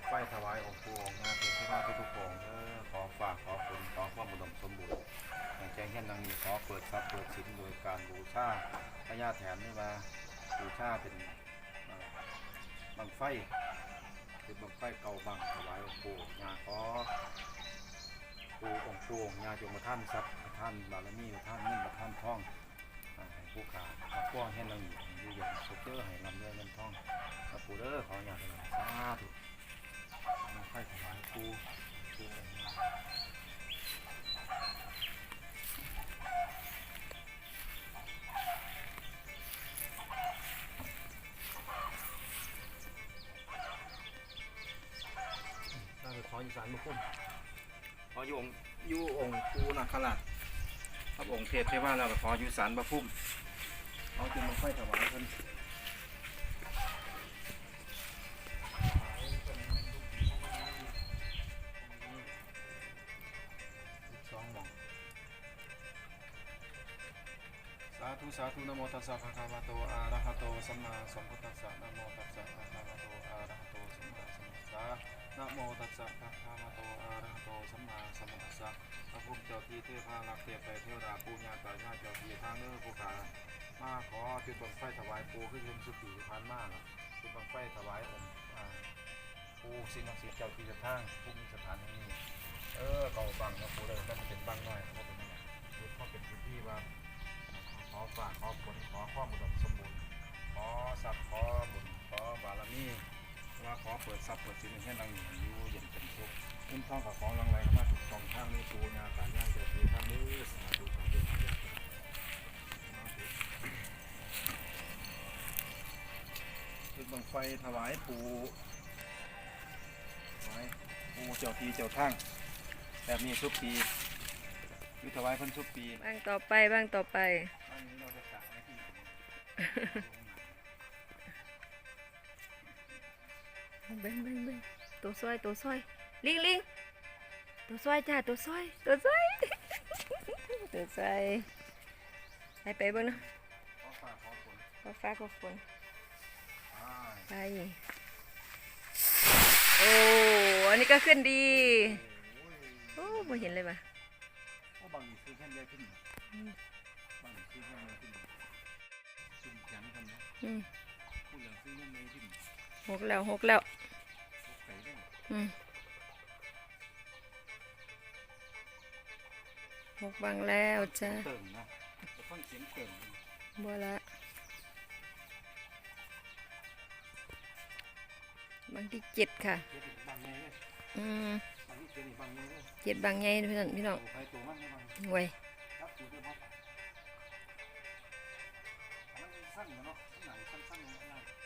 ำไฟถวายองค์ปู่องค์งานเทพนาทุกๆองค์เด้อขอฝากขอคุณขอความอุดมสมบูรณ์แจ้งเห็นดังนี้ขอเปิดทรัพย์เปิดชิ้นโดยการบูชาพญาแถมนี่มาบูชาเป็นบังไฟคือบังไฟเก่าบังถวายองค์ปู่งานขอปู่องค์ปู่งานจงมาท่านทรัพย์ท่านบารมีท่านนิ่งมาท่านท่องผู้ขาดพ่อให้เราอยู่อยู่อย่างสุเกอร์ให้ลำเลื่อเงินท่องปูเด้อขออย่างนั้น ปู่องค์ยาน่าจะขออีสานมาพุ่มขออยู่องค์อยู่องค์ปูนาคราชครับองค์เทพเทว่าเราก็ขออยู่สารพระพุ่มเอาจึงมาค่อยถวายเพิ่น ธุสาธุนะโมตัสสะภะคะวะโตอะระหะโตสัมมาสัมพุทธัสสะนะโมตัสสะภะคะวะโตอะระหะโตสัมมาสัมพุทธัสสะนะโมตัสสะภะคะวะโตอะระหะโตสัมมาสัมพุทธัสสะพระพุทธเจ้าที่เทพารักเทพไปเทวดาปูญาตายาเจ้าที่ทางเนื้อภูขามาขอจุดบังไฟถวายปูขึ้นเย็นสุปีที่ผ่านมาล่ะจุดบังไฟถวายองค์ปูสิ่งศักดิ์สิทธิ์เจ้าที่จ้าทางผู้มีสถานแห่นี้เออเก่าบังนะปูเลยมันเป็นบังหน้อยเพราะเป็นนั่นแหละคือเพราะเป็นพื้นที่ว่า อฝากขอผลขอข้อมูลสมบูรณ์ ขอทรัพย์ขอบุญขอบารมีว่าขอเปิดทรัพย์เปิดสินให้นางอยู่เย็นเป็นสุขขึ้นท้องกับของรังไรเข้ามาถูกสองทางในี้ปูญาตายายเจะตีทางนี้สาธุสาธุสาธุจุดบังไฟถวายปูถวายปูเจ้าทีเจ้าทางแบบนี้ทุกปีวิถวายพ่นทุกปีบ้างต่อไปบ้างต่อไป เบิ้งเบิ้งเบิ้งตัวซอยตัวซอยลิงลิงตัวซอยจ้าตัวซอยตัวซอยตัวซอยไปไปเบิ้งเนาะขอฝากขอผลขอฟ้าขอฝนอ่าไปโอ้อันนี้ก็ขึ้นดีโอ้ยโอ้ไม่เห็นเลยว่ะโอ้บางทีซื้อแค่เดียวขึ้นอืมบางทีซื้อแค่เดียวขึ้น อืมผู้เหลือซื้อแค่เดียวขึ้นหกแล้วหกแล้วพกใส่ได้อืมหกบังแล้วจ้าเติ่งนะจะฟังเสียงเติ่งบัวละบางที่เจ็ดค่ะเดี๋ยวถึงบางแง่เลยอืมบางที่เจนี่บางแง่เลยเจ็ดบางไงพี่น้องพี่น้องตัวใครตัวมันไม่บางไว้ 你们喽？是哪里？三三零三零。